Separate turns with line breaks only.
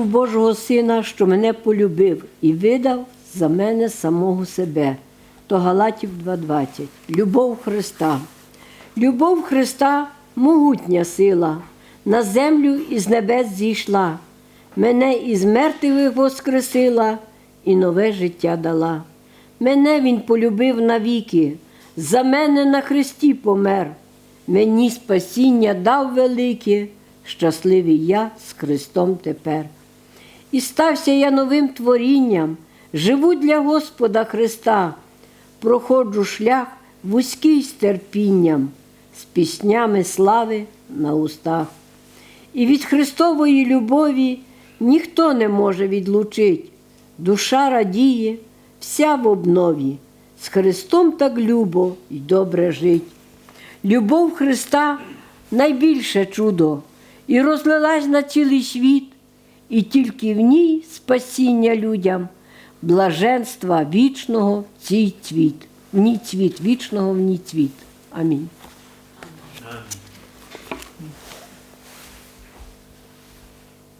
в Божого Сина, що мене полюбив і видав за мене самого себе. То Галатів 2.20. Любов Христа. Любов Христа могутня сила, на землю із небес зійшла, мене із мертвих воскресила і нове життя дала. Мене Він полюбив навіки, за мене на хресті помер. Мені спасіння дав велике, щасливий я з Христом тепер. І стався я новим творінням, живу для Господа Христа, проходжу шлях вузький з терпінням, з піснями слави на устах. І від Христової любові ніхто не може відлучить. Душа радіє, вся в обнові, з Христом так любо й добре жить. Любов Христа найбільше чудо, і розлилась на цілий світ, і тільки в ній спасіння людям, блаженства вічного в цій цвіт, в ній цвіт, вічного в ній цвіт. Амінь.
Амінь.